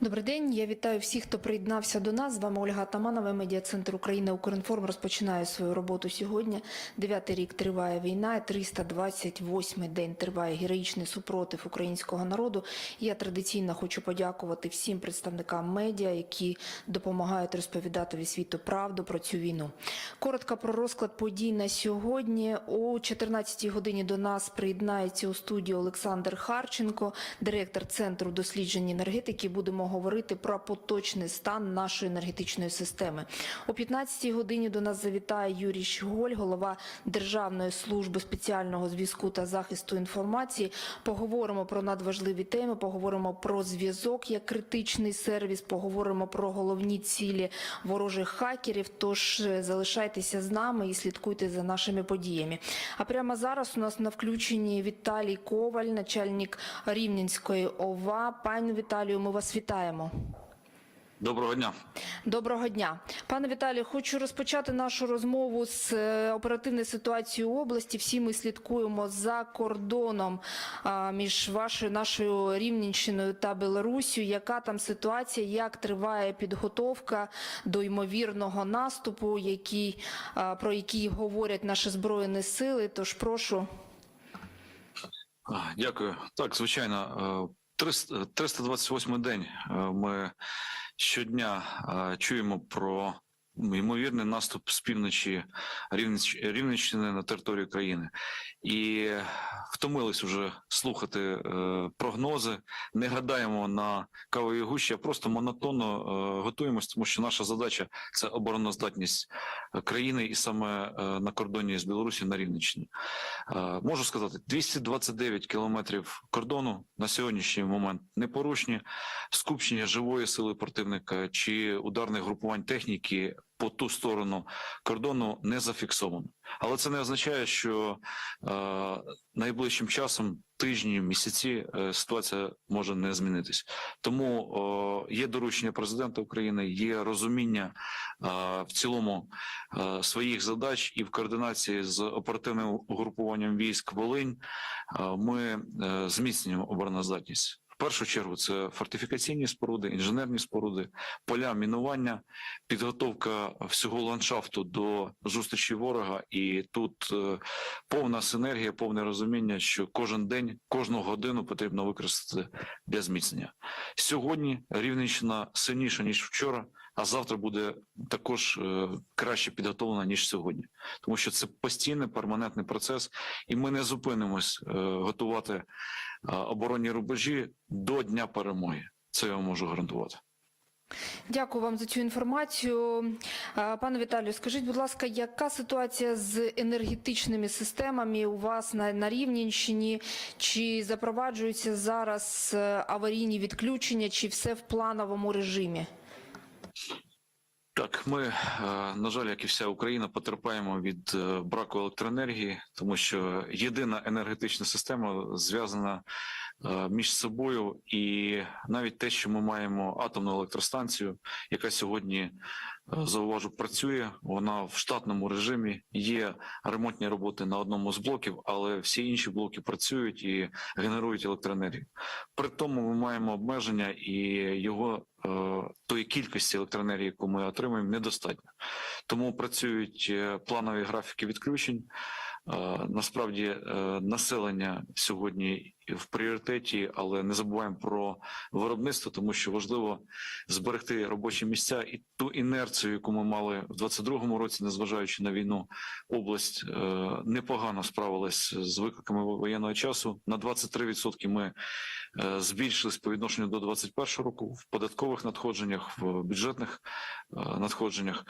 Добрий день. Я вітаю всіх, хто приєднався до нас. З вами Ольга Атаманова, медіа центр України Укрінформ розпочинає свою роботу сьогодні. Дев'ятий рік триває війна, 328-й день триває героїчний супротив українського народу. Я традиційно хочу подякувати всім представникам медіа, які допомагають розповідати від світу правду про цю війну. Коротко про розклад подій на сьогодні. О 14-й годині до нас приєднається у студію Олександр Харченко, директор центру досліджень енергетики. Будемо говорити про поточний стан нашої енергетичної системи. О 15-й годині до нас завітає Юрій Щголь, голова Державної служби спеціального зв'язку та захисту інформації. Поговоримо про надважливі теми, поговоримо про зв'язок як критичний сервіс, поговоримо про головні цілі ворожих хакерів. Тож е, залишайтеся з нами і слідкуйте за нашими подіями. А прямо зараз у нас на включенні Віталій Коваль, начальник Рівненської ОВА. Пане Віталію, ми вас вітаємо. Доброго дня. Доброго дня, пане Віталію. Хочу розпочати нашу розмову з е, оперативної ситуації у області. Всі ми слідкуємо за кордоном між вашою нашою Рівненщиною та Білорусію. Яка там ситуація? Як триває підготовка до ймовірного наступу, який про який говорять наші збройні сили? Тож прошу. Дякую. Так, звичайно, е, 300 328 день е, ми щодня е, чуємо про ймовірний наступ з півночі Рівненщ- Рівненщини на територію країни. І втомились уже слухати е, прогнози, не гадаємо на кавові гущі, а просто монотонно е, готуємось, тому що наша задача це обороноздатність країни і саме е, на кордоні з Білорусі на Рівненщині. Можу сказати, 229 кілометрів кордону на сьогоднішній момент непорушні. Скупчення живої сили противника чи ударних групувань техніки по ту сторону кордону не зафіксовано. Але це не означає, що е, найближчим часом, тижні, місяці, е, ситуація може не змінитись. Тому е, є доручення президента України, є розуміння е, в цілому е, своїх задач і в координації з оперативним угрупуванням військ Волинь е, ми е, зміцнюємо обороноздатність. Першу чергу це фортифікаційні споруди, інженерні споруди, поля мінування, підготовка всього ландшафту до зустрічі ворога. І тут е, повна синергія, повне розуміння, що кожен день, кожну годину потрібно використати для зміцнення. Сьогодні Рівненщина сильніша ніж вчора, а завтра буде також е, краще підготовлена ніж сьогодні, тому що це постійний перманентний процес, і ми не зупинимось е, готувати оборонні рубежі до дня перемоги. Це я вам можу гарантувати. Дякую вам за цю інформацію. Е, Пане Віталію, скажіть, будь ласка, яка ситуація з енергетичними системами у вас на, на Рівненщині? Чи запроваджуються зараз е, аварійні відключення, чи все в плановому режимі? Так, ми, е, на жаль, як і вся Україна, потерпаємо від е, браку електроенергії, тому що єдина енергетична система зв'язана е, між собою, і навіть те, що ми маємо атомну електростанцію, яка сьогодні зауважу працює, вона в штатному режимі. Є ремонтні роботи на одному з блоків, але всі інші блоки працюють і генерують електроенергію. При тому ми маємо обмеження і його е, тої кількості електроенергії, яку ми отримуємо, недостатньо. Тому працюють е, планові графіки відключень. Е, Насправді населення сьогодні в пріоритеті, але не забуваємо про виробництво, тому що важливо зберегти робочі місця і ту інерцію, яку ми мали в 22-му році, незважаючи на війну, область е, непогано справилась з викликами воєнного часу. На 23% ми е, збільшились по відношенню до 21 року в податкових надходженнях, в бюджетних е, надходженнях.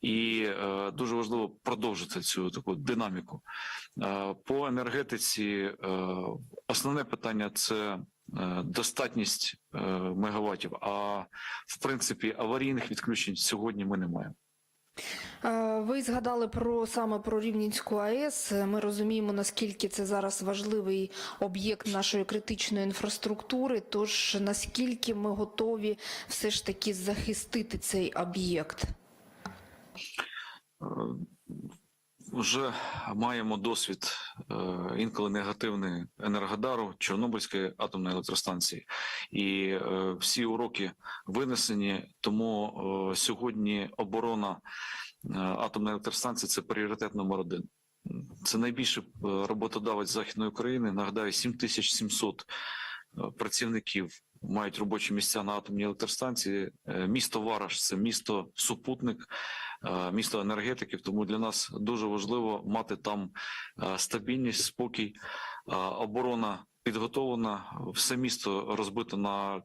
І е, дуже важливо продовжити цю таку динаміку. Е, по енергетиці е, основне питання це достатність мегаваттів. А в принципі аварійних відключень сьогодні ми не маємо. Ви згадали про саме про Рівненську АЕС. Ми розуміємо, наскільки це зараз важливий об'єкт нашої критичної інфраструктури. Тож наскільки ми готові все ж таки захистити цей об'єкт? Е, вже маємо досвід е, інколи негативний Енергодару Чорнобильської атомної електростанції, і е, всі уроки винесені. Тому сьогодні оборона атомної електростанції це пріоритет номер один. Це найбільший роботодавець західної України. Нагадаю, 7700 е, працівників мають робочі місця на атомній електростанції. Місто Вараш це місто супутник, е, місто енергетиків. Тому для нас дуже важливо мати там е, стабільність, спокій. Е, Оборона підготовлена, все місто розбито на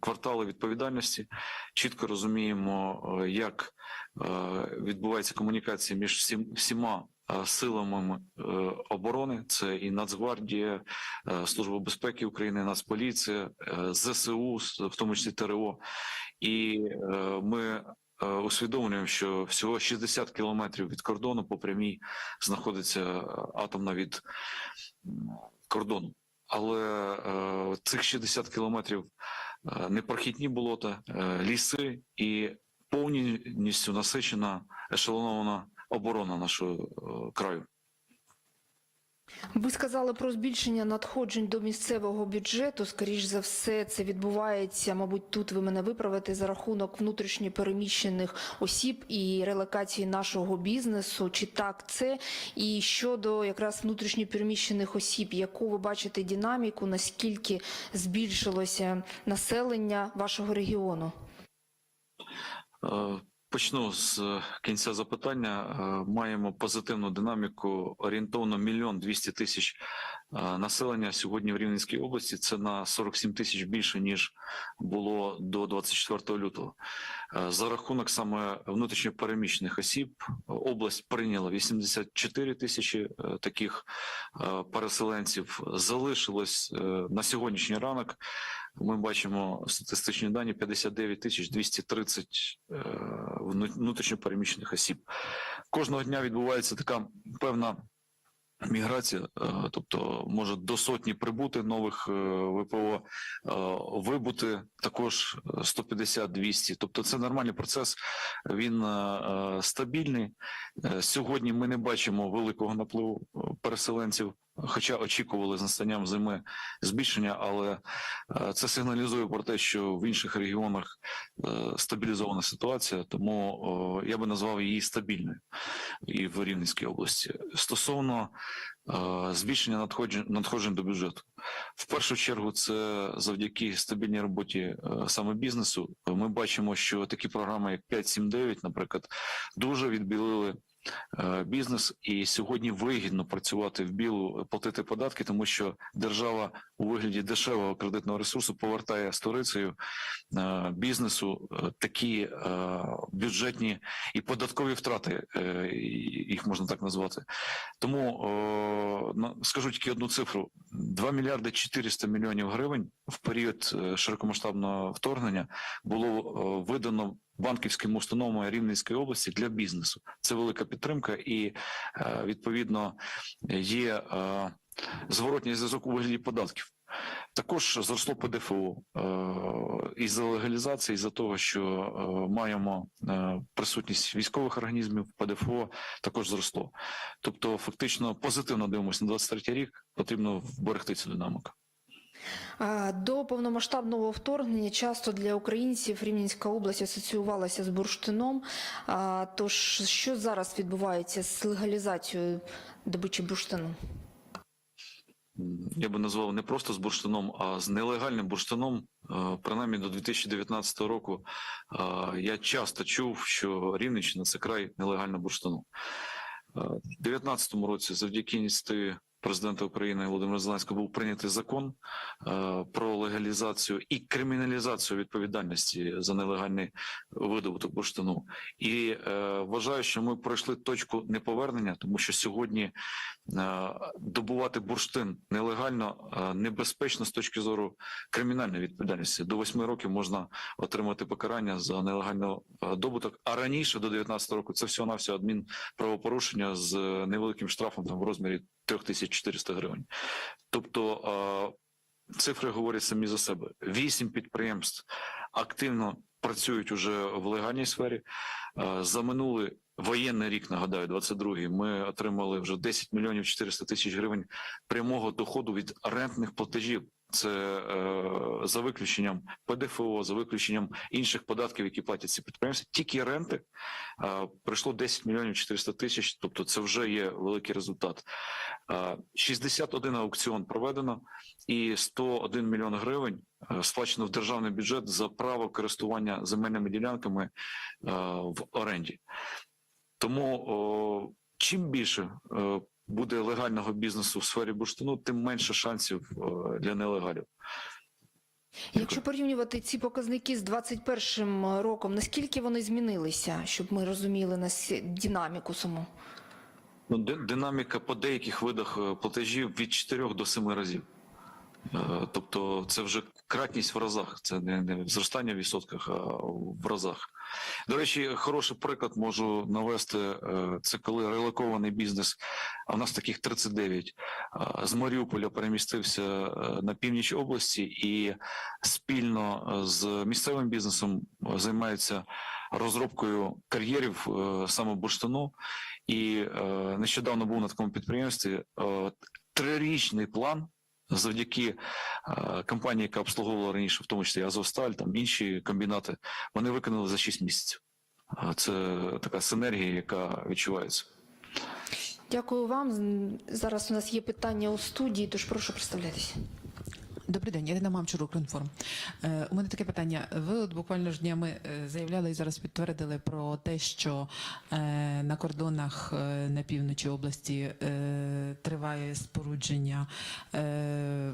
квартали відповідальності. Чітко розуміємо, як відбувається комунікація між всім, всіма силами оборони. Це і Нацгвардія, Служба безпеки України, Нацполіція, ЗСУ, в тому числі ТРО. І ми усвідомлюємо, що всього 60 кілометрів від кордону по прямій знаходиться е, атомна від кордону. Але е, цих 60 кілометрів е, непрохідні болота, е, ліси і повністю насичена ешелонована оборона нашого е, краю. Ви сказали про збільшення надходжень до місцевого бюджету. Скоріш за все, це відбувається, мабуть, тут ви мене виправите за рахунок внутрішньо переміщених осіб і релокації нашого бізнесу. Чи так це? І щодо якраз внутрішньо переміщених осіб, яку ви бачите динаміку, наскільки збільшилося населення вашого регіону? Почну з е, кінця запитання. Е, Маємо позитивну динаміку. Орієнтовно мільйон двісті тисяч е, населення сьогодні в Рівненській області. Це на 47 тисяч більше ніж було до 24 лютого. За рахунок саме внутрішньо переміщених осіб область прийняла 84 тисячі таких переселенців. Залишилось на сьогоднішній ранок. Ми бачимо статистичні дані 59 тисяч 230 е, вну- переміщених осіб. Кожного дня відбувається така певна міграція, е, тобто може до сотні прибути нових е, ВПО, вибути також 150-200. Тобто це нормальний процес, він стабільний. Сьогодні ми не бачимо великого напливу переселенців, хоча очікували з настанням зими збільшення, але е, це сигналізує про те, що в інших регіонах е, стабілізована ситуація, тому я би назвав її стабільною і в Рівненській області. Стосовно е, збільшення надходжень надходжень до бюджету, в першу чергу, це завдяки стабільній роботі саме бізнесу. Ми бачимо, що такі програми, як 5.7.9, наприклад, дуже відбілили бізнес, і сьогодні вигідно працювати в білу, платити податки, тому що держава у вигляді дешевого кредитного ресурсу повертає сторицею е, бізнесу е, такі е, бюджетні і податкові втрати, е, їх можна так назвати. Тому скажу тільки одну цифру: 2 мільярди 400 мільйонів гривень в період е, широкомасштабного вторгнення було е, видано банківським установам Рівненської області для бізнесу. Це велика підтримка, і е, відповідно є е, зворотній зв'язок у вигляді податків. Також зросло ПДФО е, із-за легалізації, із-за того, що маємо присутність військових організмів, ПДФО також зросло. Тобто, фактично позитивно дивимося на 23 рік, потрібно вберегти цю динаміку. До повномасштабного вторгнення часто для українців Рівненська область асоціювалася з бурштином. Тож що зараз відбувається з легалізацією добичі бурштину? Я би назвав не просто з бурштином, а з нелегальним бурштином. Е, Принаймні до 2019 року е, я часто чув, що Рівненщина це край нелегального бурштину. Е, В 2019 році, завдяки ініціативі президента України Володимира Зеленського, був прийнятий закон е, про легалізацію і криміналізацію відповідальності за нелегальний видобуток бурштину. І е, вважаю, що ми пройшли точку неповернення, тому що сьогодні е, добувати бурштин нелегально небезпечно з точки зору кримінальної відповідальності. До восьми років можна отримати покарання за нелегальний добуток. А раніше до 19 року це всього на всього адмінправопорушення з невеликим штрафом там в розмірі 3400 гривень. Тобто цифри говорять самі за себе. Вісім підприємств активно працюють уже в легальній сфері. За минулий воєнний рік, нагадаю, 22-й, ми отримали вже 10 мільйонів 400 тисяч гривень прямого доходу від рентних платежів. Це е, за виключенням ПДФО, за виключенням інших податків, які платять ці підприємства. Тільки ренти е, прийшло 10 мільйонів 400 тисяч. Тобто, це вже є великий результат. Е, 61 аукціон проведено, і 101 мільйон гривень е, сплачено в державний бюджет за право користування земельними ділянками е, в оренді. Тому о, чим більше е, буде легального бізнесу в сфері бурштину, тим менше шансів е, для нелегалів. Якщо порівнювати ці показники з 21 роком, наскільки вони змінилися, щоб ми розуміли нас динаміку саму? Ну, динаміка по деяких видах е, платежів від 4 до 7 разів. Е, Тобто це вже кратність в разах, це не, не зростання в відсотках, а в разах. До речі, хороший приклад можу навести. е, Це коли релокований бізнес, а в нас таких 39, е, з Маріуполя перемістився на північ області і спільно з місцевим бізнесом займається розробкою кар'єрів саме бурштину. І нещодавно був на такому підприємстві трирічний план. Завдяки компанії, яка обслуговувала раніше, в тому числі Азовсталь, там інші комбінати, вони виконали за 6 місяців. Це така синергія, яка відчувається. Дякую вам. Зараз у нас є питання у студії, тож прошу представлятися. Добрий день, Ірина Мамчур, Укрінформ. Е, у мене таке питання. Ви от буквально ж днями е, заявляли і зараз підтвердили про те, що е, на кордонах е, на півночі області е, триває спорудження е, е,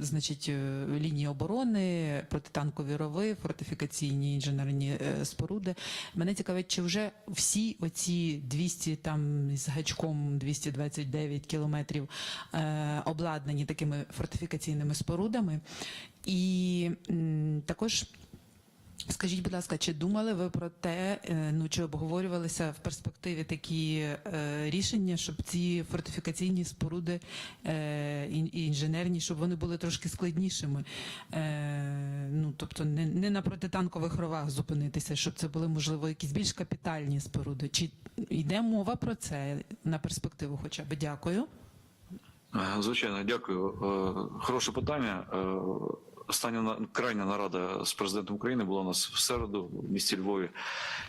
значить, е, лінії оборони, протитанкові рови, фортифікаційні інженерні е, споруди. Мене цікавить, чи вже всі оці 200 там з гачком 229 кілометрів е, обладнані такими фортифікаційними спорудами. І також скажіть, будь ласка, чи думали ви про те, е, ну чи обговорювалися в перспективі такі е, рішення, щоб ці фортифікаційні споруди е, і інженерні, щоб вони були трошки складнішими? Ну тобто не, не на протитанкових ровах зупинитися, щоб це були можливо якісь більш капітальні споруди. Чи йде мова про це на перспективу? Хоча б дякую. Е, Звичайно, дякую. Е, Хороше питання. Е, Остання крайня нарада з президентом України була у нас в середу в місті Львові,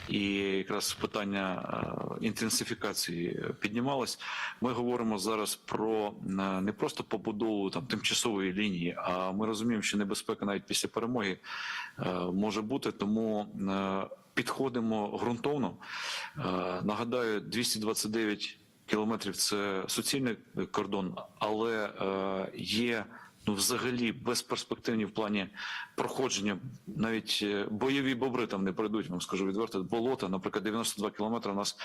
і якраз питання інтенсифікації піднімалось. Ми говоримо зараз про не просто побудову там тимчасової лінії, а ми розуміємо, що небезпека навіть після перемоги може бути. Тому підходимо ґрунтовно. Нагадаю, 229 кілометрів це суцільний кордон, але е, є ну взагалі безперспективні в плані проходження. Навіть е, бойові бобри там не пройдуть. Вам скажу відверто. Болота, наприклад, 92 кілометри. У нас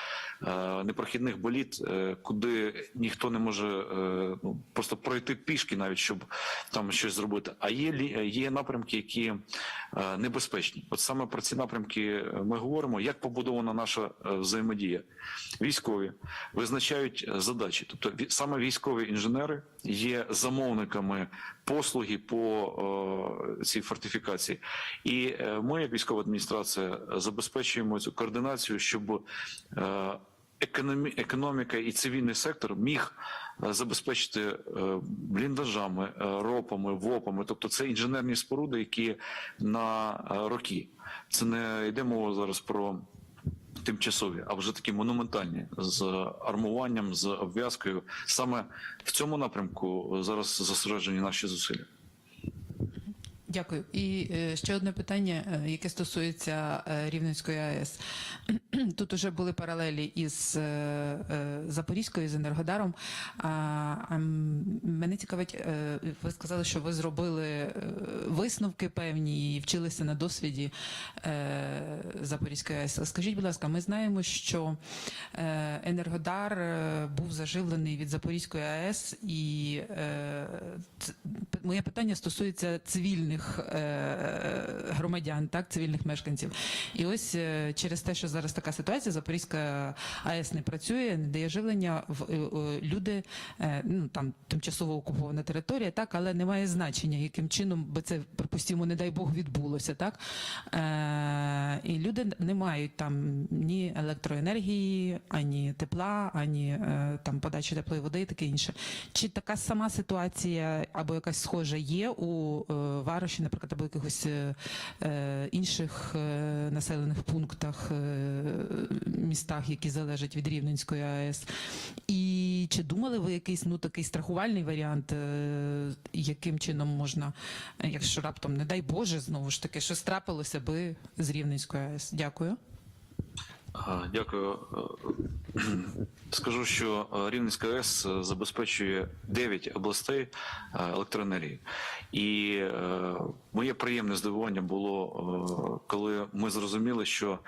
е, непрохідних боліт, е, куди ніхто не може е, ну, просто пройти пішки, навіть щоб там щось зробити. А є лі- є напрямки, які е, небезпечні. От саме про ці напрямки ми говоримо. Як побудована наша е, взаємодія? Військові визначають е, задачі, тобто саме військові інженери є замовниками послуги по е, цій фортифікації, і е, ми, як військова адміністрація, забезпечуємо цю координацію, щоб е, економі, економіка і цивільний сектор міг забезпечити бліндажами, ропами, вопами, тобто це інженерні споруди, які на роки. Це не йде мова зараз про тимчасові, а вже такі монументальні з армуванням, з обв'язкою. Саме в цьому напрямку зараз зосереджені наші зусилля. Дякую. І е, ще одне питання, е, яке стосується е, Рівненської АЕС. Тут уже були паралелі із Запорізькою з Енергодаром. А, мене цікавить, ви сказали, що ви зробили висновки певні і вчилися на досвіді Запорізької АЕС. Скажіть, будь ласка, ми знаємо, що Енергодар був заживлений від Запорізької АЕС, і моє питання стосується цивільних е, громадян, так, цивільних мешканців. І ось е, через те, що зараз така ситуація. Запорізька АЕС не працює, не дає живлення. В е, люди е, ну там тимчасово окупована територія, так, але немає значення, яким чином би це припустимо, не дай Бог відбулося, так і люди не мають там ні електроенергії, ані тепла, ані там подачі теплої води і таке інше. Чи така сама ситуація або якась схожа є у Вароші, наприклад, або якихось інших е, населених пунктах, е, містах, які залежать від Рівненської АЕС? І чи думали ви якийсь ну такий страхувальний варіант, е, яким чином можна, е, якщо раптом, не дай Боже, знову ж таки, щось трапилося би з Рівненської АЕС? Дякую. Дякую. Скажу, що е, Рівненська АЕС е, забезпечує 9 областей е, електроенергії. І моє приємне здивування було, коли ми зрозуміли, що